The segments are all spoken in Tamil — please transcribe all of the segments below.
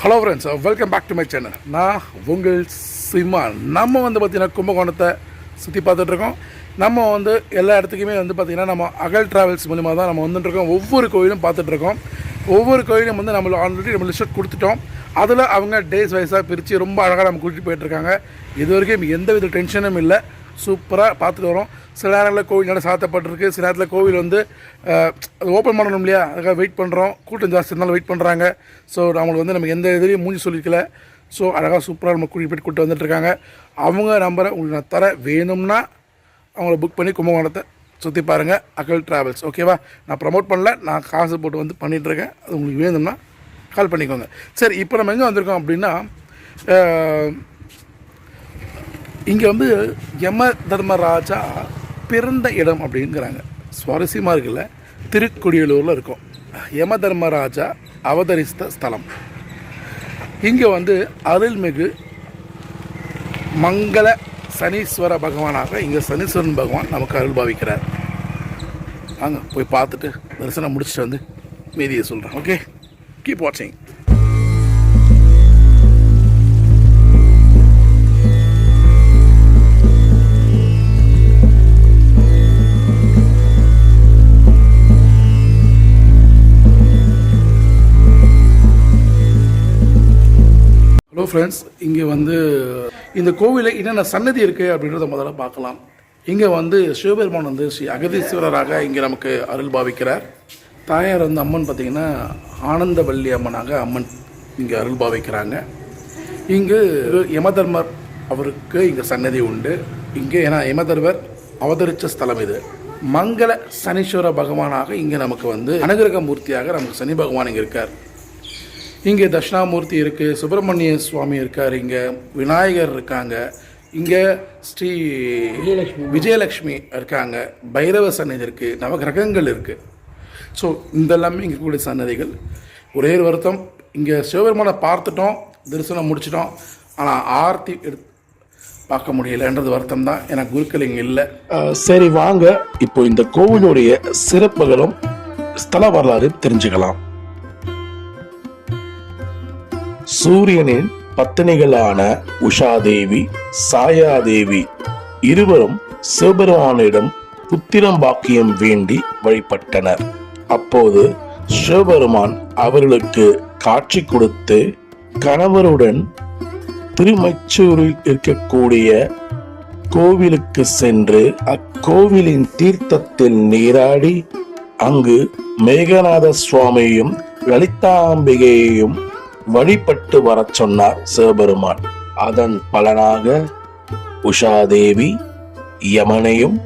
Hello friends welcome back to my channel நான் உங்கள் சிம்மா நம்ம வந்து பார்த்திங்கன்னா கும்பகோணத்தை சுற்றி பார்த்துட்ருக்கோம் நம்ம வந்து எல்லா இடத்துக்குமே வந்து பார்த்திங்கன்னா நம்ம அகல் ட்ராவல்ஸ் மூலிமா தான் நம்ம வந்துட்டுருக்கோம் ஒவ்வொரு கோயிலும் பார்த்துட்ருக்கோம் ஒவ்வொரு கோயிலும் வந்து நம்ம ஆல்ரெடி நம்ம லிஸ்ட் கொடுத்துட்டோம். அதில் அவங்க டேஸ் வைஸாக பிரித்து ரொம்ப அழகாக நம்ம கூட்டிகிட்டு போயிட்டுருக்காங்க இது வரைக்கும் எந்த வித டென்ஷனும் இல்லை. சூப்பராக பார்த்துட்டு வரோம். சில நேரங்களில் கோவில் நட சாத்தப்பட்டிருக்கு. சில நேரத்தில் கோவில் வந்து அது ஓப்பன் பண்ணணும் இல்லையா? அதுக்காக வெயிட் பண்ணுறோம் கூட்டம் ஜாஸ்தி இருந்தாலும் வெயிட் பண்ணுறாங்க ஸோ நம்மளுக்கு வந்து நமக்கு எந்த இதுலேயும் மூஞ்சி சொல்லிக்கல. ஸோ அழகாக சூப்பராக நம்ம கூட்டிகிட்டு போயிட்டு கூட்டு வந்துட்டுருக்காங்க அவங்க நம்பரை உங்களுக்கு நான் தர வேணும்னா அவங்கள புக் பண்ணி கும்பகோணத்தை சுற்றி பாருங்கள் அகல் ட்ராவல்ஸ் ஓகேவா நான் ப்ரமோட் பண்ணல. நான் காசு போட்டு வந்து பண்ணிகிட்ருக்கேன் அது உங்களுக்கு வேணும்னா கால் பண்ணிக்கோங்க. சரி இப்போ நம்ம எங்கே வந்திருக்கோம் அப்படின்னா இங்கே வந்து யம தர்மராஜா பிறந்த இடம் அப்படிங்கிறாங்க. சுவாரஸ்யமாக இருக்குல்ல? திருக்குடியலூரில் இருக்கும். யம தர்மராஜா அவதரித்த ஸ்தலம். இங்கே வந்து அருள்மிகு மங்கள சனீஸ்வர பகவானாக இங்கே சனீஸ்வரன் பகவான் நமக்கு அருள் பாவிக்கிறார். வாங்க போய் பார்த்துட்டு தரிசனம் முடிச்சுட்டு வந்து மீதியை சொல்கிறேன் ஓகே கீப் வாட்சிங் ஹலோ ஃப்ரெண்ட்ஸ் இங்கே வந்து இந்த கோவிலில் என்னென்ன சன்னதி இருக்குது அப்படின்றத முதல்ல பார்க்கலாம். இங்கே வந்து சிவபெருமான் வந்து ஸ்ரீ அகதீஸ்வரராக இங்கே நமக்கு அருள் பாவிக்கிறார். தாயார் வந்து அம்மன் பார்த்திங்கன்னா ஆனந்தவல்லி அம்மனாக அம்மன் இங்கே அருள் பாவிக்கிறாங்க. இங்கு யமதர்மர் அவருக்கு இங்கே சன்னதி உண்டு. இங்கே ஏன்னா யமதர்மர் அவதரித்த ஸ்தலம் இது. மங்கள சனீஸ்வர பகவானாக இங்கே நமக்கு வந்து அனுகிரக மூர்த்தியாக நமக்கு சனி பகவான் இங்கே இருக்கார். இங்கே தட்சிணாமூர்த்தி இருக்குது சுப்பிரமணிய சுவாமி இருக்கார் இங்கே விநாயகர் இருக்காங்க. இங்கே ஸ்ரீ விஜயலட்சுமி. இருக்காங்க. பைரவ சன்னதி இருக்குது நவகிரகங்கள் இருக்குது ஸோ இதெல்லாமே இங்கே கூடிய சன்னதிகள். ஒரே ஒரு வருத்தம் இங்கே சிவபெருமானை பார்த்துட்டோம் தரிசனம் முடிச்சிட்டோம். ஆனால் ஆர்த்தி எடுத்து பார்க்க முடியலன்றது வருத்தம் தான். எனக்கு குருக்கள் இங்கே இல்லை. சரி வாங்க. இப்போ இந்த கோவிலுடைய சிறப்புகளும் ஸ்தல வரலாறு தெரிஞ்சுக்கலாம். சூரியனின் பத்தினிகளான உஷாதேவி சாயாதேவி இருவரும் சிவபெருமானிடம் புத்திரம் பாக்கியம் வேண்டி வழிபட்டனர். அப்போது சிவபெருமான் அவர்களுக்கு காட்சி கொடுத்து கணவருடன் திருமச்சூரில் இருக்கக்கூடிய கோவிலுக்கு சென்று அக்கோவிலின் தீர்த்தத்தில் நீராடி அங்கு மேகநாத சுவாமியையும் லலிதாம்பிகையையும் வழிபட்டு வரச் சொன்னார் சிவபெருமான். அதன் பலனாக உஷாதேவி யமனையும்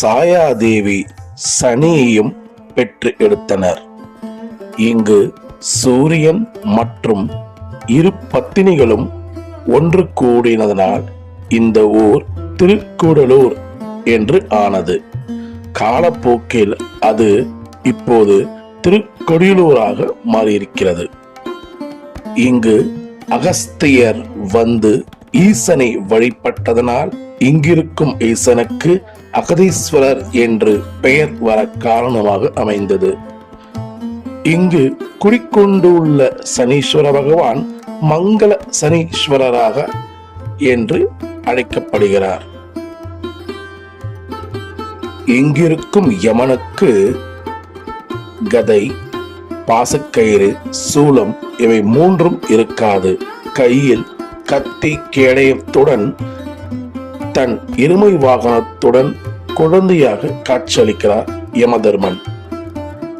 சாயாதேவி சனியையும் பெற்று எடுத்தனர். இங்கு சூரியன் மற்றும் இரு பத்தினிகளும் ஒன்று கூடினதனால் இந்த ஊர் திருக்கூடலூர் என்று ஆனது. காலப்போக்கில் அது இப்போது திருக்கொடியலூராக மாறியிருக்கிறது. இங்கு அகஸ்தியர் வந்து ஈசனை வழிபட்டதனால் இங்கிருக்கும் ஈசனுக்கு அகதீஸ்வரர் என்று பெயர் வர காரணமாக அமைந்தது. இங்கு குறிக்கொண்டுள்ள சனீஸ்வர பகவான் மங்கள சனீஸ்வரராக என்று அழைக்கப்படுகிறார். இங்கிருக்கும் யமனுக்கு கதை பாசக்கயிறு சூலம் இவை மூன்றும் இருக்காது. கையில் கத்தி கேடயத்துடன் தன் இருமை வாகனத்துடன் குழந்தையாக காட்சியளிக்கிறார் யமதர்மன்.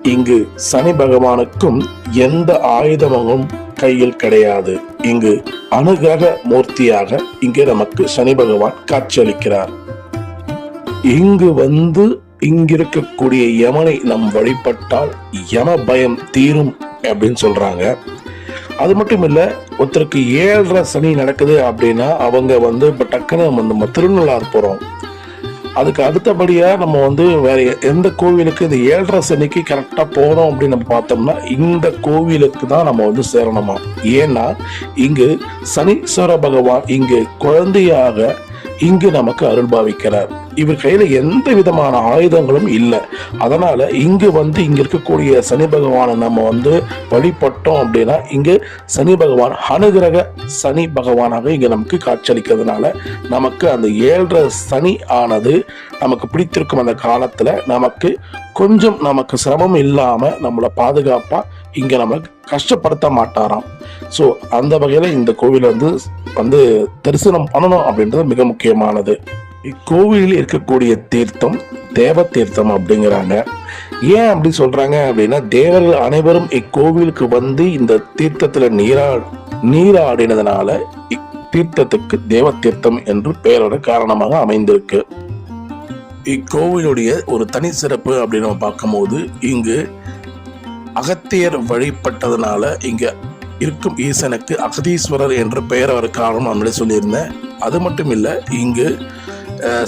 இங்கு சனி பகவானுக்கும் எந்த ஆயுதமும் கையில் கிடையாது. இங்கு அனுகிரக மூர்த்தியாக இங்கு நமக்கு சனி பகவான் காட்சியளிக்கிறார். இங்கு வந்து இங்கிருக்கக்கூடிய யமனை நம் வழிபட்டால் யம பயம் தீரும் அப்படின்னு சொல்றாங்க. அது மட்டும் இல்ல ஒருத்தருக்கு ஏழரை சனி நடக்குது அப்படின்னா அவங்க வந்து இப்ப டக்குன்னு நம்ம நம்ம திருநள்ளாறு போறோம். அதுக்கு அடுத்தபடியா நம்ம வந்து வேற எந்த கோவிலுக்கு இந்த ஏழரை சனிக்கு கரெக்டா போறோம் அப்படின்னு நம்ம பார்த்தோம்னா இந்த கோவிலுக்கு தான் நம்ம வந்து சேரணுமா? ஏன்னா இங்கு சனீஸ்வர பகவான் இங்கு குழந்தையாக இங்கு நமக்கு அருள் பாவிக்கிறார். இவர் கையில எந்த விதமான ஆயுதங்களும் இல்லை. அதனால இங்கு வந்து இங்க இருக்கக்கூடிய சனி பகவானை நம்ம வந்து வழிபட்டோம் அப்படின்னா இங்கு சனி பகவான் அனுகிரக சனி பகவானாக இங்க நமக்கு காட்சியளிக்கிறதுனால நமக்கு அந்த ஏழரை சனி ஆனது நமக்கு பிடித்திருக்கும் அந்த காலத்துல நமக்கு கொஞ்சம் நமக்கு சிரமம் இல்லாம நம்மளை பாதுகாப்பா இங்கே நம்ம கஷ்டப்படுத்த மாட்டாராம். ஸோ அந்த வகையில் இந்த கோவில் வந்து வந்து தரிசனம் பண்ணணும் அப்படின்றது மிக முக்கியமானது. இக்கோவிலில் இருக்கக்கூடிய தீர்த்தம் தேவ தீர்த்தம் அப்படிங்கிறாங்க. ஏன் அப்படி சொல்றாங்க அப்படின்னா தேவர்கள் அனைவரும் இக்கோவிலுக்கு வந்து இந்த தீர்த்தத்துல நீரா நீராடினதுனால இத்தீர்த்தத்துக்கு தேவ தீர்த்தம் என்று பெயரோட காரணமாக அமைந்திருக்கு. இக்கோவிலுடைய ஒரு தனி சிறப்பு அப்படின்னு நம்ம பார்க்கும்போது இங்கு அகத்தியர் வழிபட்டதுனால இங்க இருக்கும் ஈசனுக்கு அகதீஸ்வரர் என்ற பெயர் அவர் காரணம் நம்மளே சொல்லியிருந்தேன். அது மட்டும் இல்லை இங்கு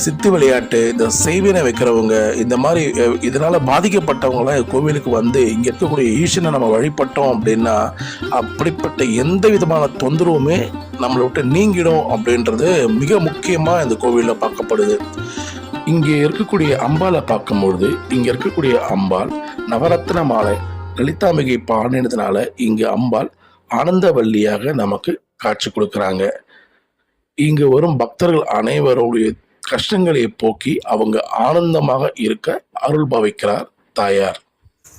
சித்து விளையாட்டு இந்த செய்வினை வைக்கிறவங்க இந்த மாதிரி இதனால் பாதிக்கப்பட்டவங்களாம் கோவிலுக்கு வந்து இங்கே இருக்கக்கூடிய ஈசனை நம்ம வழிபட்டோம் அப்படின்னா அப்படிப்பட்ட எந்த விதமான தொந்தரவுமே நம்மளை விட்டு நீங்கிடும் அப்படின்றது மிக முக்கியமாக இந்த கோவிலில் பார்க்கப்படுது. இங்கே இருக்கக்கூடிய அம்பாலை பார்க்கும்பொழுது இங்கே இருக்கக்கூடிய அம்பாள் நவரத்ன மாலை லலிதாம்பிகை பாடினதுனால இங்கு அம்பாள் ஆனந்தவல்லியாக நமக்கு காட்சி கொடுக்குறாங்க. இங்கு வரும் பக்தர்கள் அனைவருடைய கஷ்டங்களை போக்கி அவங்க ஆனந்தமாக இருக்க அருள் பாவிக்கிறார் தாயார்.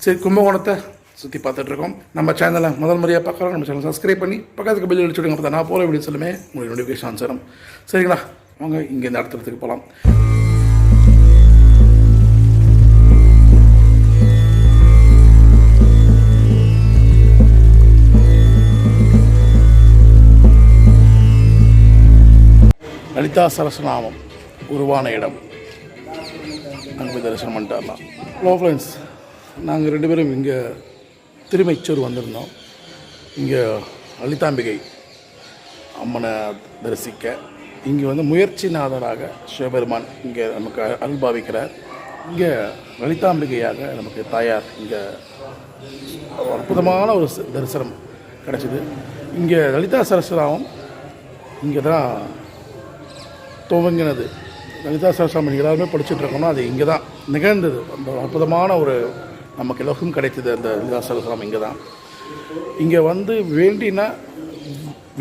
சரி கும்பகோணத்தை சுற்றி பார்த்துட்டு இருக்கோம். நம்ம சேனலை முதல் முறையாக பார்க்குறோம். நம்ம சேனல் சப்ஸ்கிரைப் பண்ணி பக்கத்துக்கு பில் அடிச்சுடுங்க பார்த்தா நான் போகிற வீடியோ சொல்லுமே உங்களுக்கு நோட்டிஃபிகேஷன் சேரும். சரிங்களா? அவங்க இங்கே இந்த இடத்துக்கு போகலாம் லலிதா சரஸ்நாமம் உருவான இடம் அங்கே போய் தரிசனம் பண்ணிட்டாரலாம் ஹலோ ஃப்ரெண்ட்ஸ் நாங்கள் ரெண்டு பேரும் இங்கே திருமைச்சூர் வந்திருந்தோம். இங்கே லலிதாம்பிகை அம்மனை தரிசிக்க. இங்கே வந்து முயற்சிநாதராக சிவபெருமான் இங்கே நமக்கு அருள் இங்கே லலிதாம்பிகையாக நமக்கு தாயார் இங்கே அற்புதமான ஒரு தரிசனம் கிடச்சிது. இங்கே லலிதா சரஸ்வராமம் இங்கே தான் துவங்கினது லலிதா சரஸ்வாமி எல்லாருமே படிச்சுட்டு அது இங்கே தான் நிகழ்ந்தது. அந்த அற்புதமான ஒரு நமக்கு எல்லோருக்கும் கிடைத்தது அந்த லலிதா சரஸ்வாமி இங்கே தான் இங்கே வந்து வேண்டினா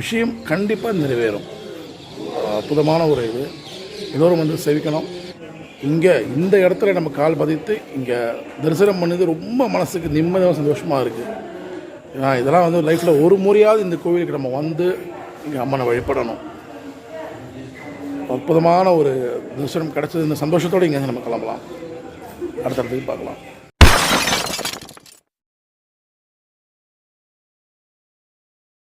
விஷயம் கண்டிப்பாக நிறைவேறும். அற்புதமான ஒரு இது. எல்லோரும் வந்து செவிக்கணும். இங்கே இந்த இடத்துல நம்ம கால் பதித்து இங்கே தரிசனம் பண்ணது ரொம்ப மனசுக்கு நிம்மதியாக சந்தோஷமாக இருக்குது ஏன்னா இதெல்லாம் வந்து லைஃப்பில் ஒரு முறையாவது இந்த கோவிலுக்கு நம்ம வந்து இங்கே அம்மனை வழிபடணும். அற்புதமான ஒரு தரிசனம் கிடச்சது. இந்த சந்தோஷத்தோடு இங்கே நம்ம கிளம்பலாம். அடுத்த பார்க்கலாம்.